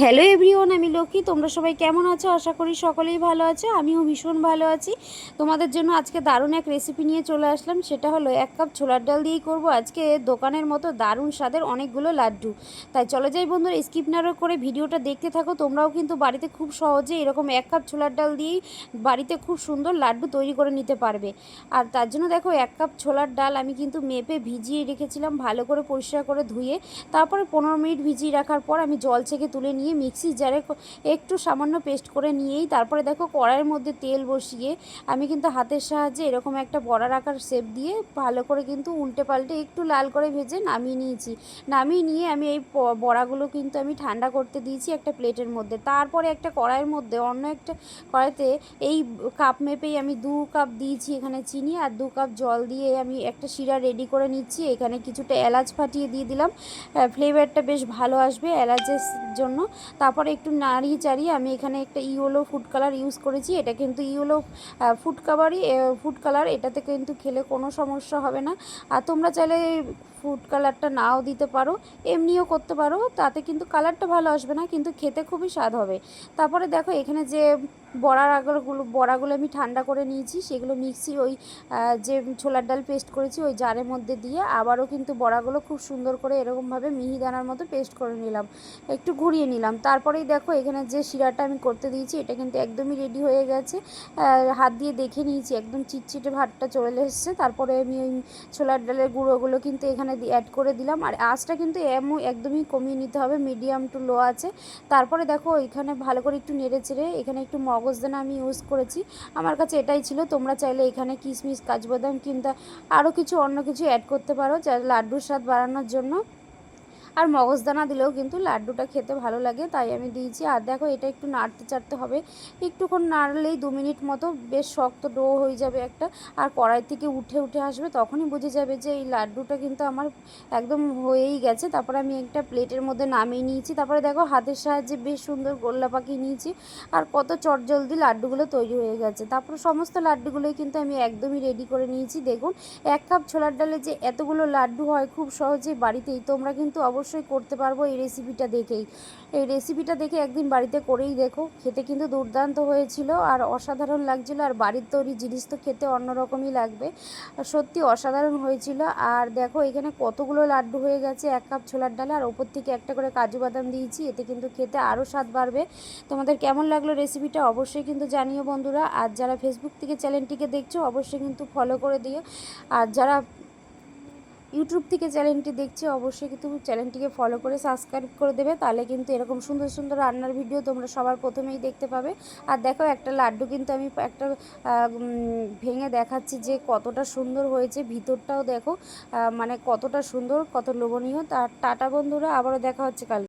Hello everyone আমি লক্ষ্মী। তোমরা সবাই কেমন আছো? আশা করি সকলেই ভালো আছো। আমিও ভীষণ ভালো আছি। তোমাদের জন্য আজকে দারুণ এক রেসিপি নিয়ে চলে আসলাম। সেটা হলো এক কাপ ছোলার ডাল দিয়েই করব। আজকে দোকানের মতো দারুণ স্বাদের অনেকগুলো লাড্ডু। তাই চলে যাই বন্ধুরা স্কিপ না করে ভিডিওটা দেখতে থাকো। তোমরাও কিন্তু বাড়িতে খুব সহজে এরকম এক কাপ ছোলার ডাল দিয়েই বাড়িতে খুব সুন্দর লাড্ডু তৈরি করে নিতে পারবে। আর তার জন্য দেখো, এক কাপ ছোলার ডাল আমি কিন্তু মেপে ভিজিয়ে রেখেছিলাম, ভালো করে পরিষ্কার করে ধুয়ে। তারপরে পনেরো মিনিট ভিজিয়ে রাখার পর আমি জল ছেঁকে তুলে নিয়ে মিক্সি জারে একটু সামান্য পেস্ট করে নিয়েই তারপরে দেখো কড়াইয়ের মধ্যে তেল বসিয়ে আমি কিন্তু হাতের সাহায্যে এরকম একটা বড়ার আকার শেপ দিয়ে ভালো করে কিন্তু উল্টে পাল্টে একটু লাল করে ভেজে নামিয়ে নিয়েছি। নামিয়ে নিয়ে আমি এই বড়াগুলো কিন্তু আমি ঠান্ডা করতে দিয়েছি একটা প্লেটের মধ্যে। তারপরে একটা কড়াইয়ের মধ্যে অন্য একটা কড়াইতে এই কাপ মেপেই আমি দু কাপ দিয়েছি এখানে চিনি আর দু কাপ জল দিয়ে আমি একটা শিরা রেডি করে নিচ্ছি। এখানে কিছুটা এলাচ ফাটিয়ে দিয়ে দিলাম। ফ্লেভারটা বেশ ভালো আসবে এলাচের জন্য। তারপরে একটু নাড়িয়ে চাড়িয়ে আমি এখানে একটা ইয়েলো ফুড কালার ইউজ করেছি। এটা কিন্তু ইয়েলো ফুড কালারই ফুড কালার এটাতে কিন্তু খেলে কোনো সমস্যা হবে না। আর তোমরা চাইলে ফুড কালারটা নাও দিতে পারো, এমনিও করতে পারো, তাতে কিন্তু কালারটা ভালো আসবে না, কিন্তু খেতে খুবই স্বাদ হবে। তারপরে দেখো এখানে যে বড়ার আগরগুলো, বড়াগুলো আমি ঠান্ডা করে নিয়েছি, সেগুলো মিক্সি ওই যে ছোলার ডাল পেস্ট করেছি, ওই জারের মধ্যে দিয়ে আবারও কিন্তু বড়াগুলো খুব সুন্দর করে এরকমভাবে মিহিদানার মতো পেস্ট করে নিলাম। একটু ঘুরিয়ে নিলাম। তারপরেই দেখো এখানে যে শিরাটা আমি করতে দিয়েছি, এটা কিন্তু একদমই রেডি হয়ে গেছে। হাত দিয়ে দেখে নিয়েছি, একদম চিটচিটে ভাতটা চলে এসেছে। তারপরে আমি ওই ছোলার ডালের গুঁড়োগুলো কিন্তু এখানে অ্যাড করে দিলাম। আর আঁচটা কিন্তু এমন একদমই কমিয়ে নিতে হবে মিডিয়াম টু লো আছে। তারপরে দেখো এখানে ভালো করে একটু নেড়ে চেড়ে এখানে একটু মগজদানা আমি ইউজ করেছি। আমার কাছে এটাই ছিল, তোমরা চাইলে এখানে কিশমিশ কাজবাদাম কিংবা আরও কিছু অন্য কিছু অ্যাড করতে পারো লাড্ডুর স্বাদ বাড়ানোর জন্য। আর মগজদানা দিলেও কিন্তু লাড্ডুটা খেতে ভালো লাগে, তাই আমি দিয়েছি। আর দেখো, এটা একটু নাড়তে চাড়তে হবে। একটুক্ষণ নাড়লেই দু মিনিট মতো বেশ শক্ত ডো হয়ে যাবে একটা, আর কড়াই থেকে উঠে উঠে আসবে, তখনই বুঝে যাবে যে এই লাড্ডুটা কিন্তু আমার একদম হয়েই গেছে। তারপরে আমি একটা প্লেটের মধ্যে নামিয়ে নিয়েছি। তারপরে দেখো, হাতের সাহায্যে বেশ সুন্দর গোল্লা পাকিয়ে নিয়েছি, আর কত চটজলদি লাড্ডুগুলো তৈরি হয়ে গেছে। তারপর সমস্ত লাড্ডুগুলোই কিন্তু আমি একদমই রেডি করে নিয়েছি। দেখুন, এক কাপ ছোলার ডালে যে এতগুলো লাড্ডু হয়, খুব সহজেই বাড়িতেই তোমরা কিন্তু অবশ্যই করতে পারব এই রেসিপিটা দেখেই। এই রেসিপিটা দেখে একদিন বাড়িতে করেই দেখো, খেতে কিন্তু দুর্দান্ত হয়েছিল আর অসাধারণ লাগছিল আর বাড়ির তৈরি জিনিস তো খেতে অন্যরকমই লাগবে। সত্যি অসাধারণ হয়েছিল আর দেখো এখানে কতগুলো লাড্ডু হয়ে গেছে, এক কাপ ছোলার ডালে আর ওপর থেকে একটা করে কাজু বাদাম দিয়েছি, এতে কিন্তু খেতে আরও স্বাদ বাড়বে। তোমাদের কেমন লাগল রেসিপিটা অবশ্যই কিন্তু জানিও বন্ধুরা, আর যারা ফেসবুক থেকে চ্যানেলটিকে দেখছ অবশ্যই কিন্তু ফলো করে দিও। আর যারা ইউটিউব থেকে চ্যানেলটি দেখছে, অবশ্যই কিন্তু চ্যানেলটিকে ফলো করে সাবস্ক্রাইব করে দেবে, তাহলে কিন্তু এরকম সুন্দর সুন্দর রান্নার ভিডিও তোমরা সবার প্রথমেই দেখতে পাবে। আর দেখো, একটা লাড্ডু কিন্তু আমি একটা ভেঙে দেখাচ্ছি যে কতটা সুন্দর হয়েছে। ভিতরটাও দেখো মানে কতটা সুন্দর, কত লোভনীয়। তার টাটা বন্ধুরা, আবারও দেখা হচ্ছে কাল।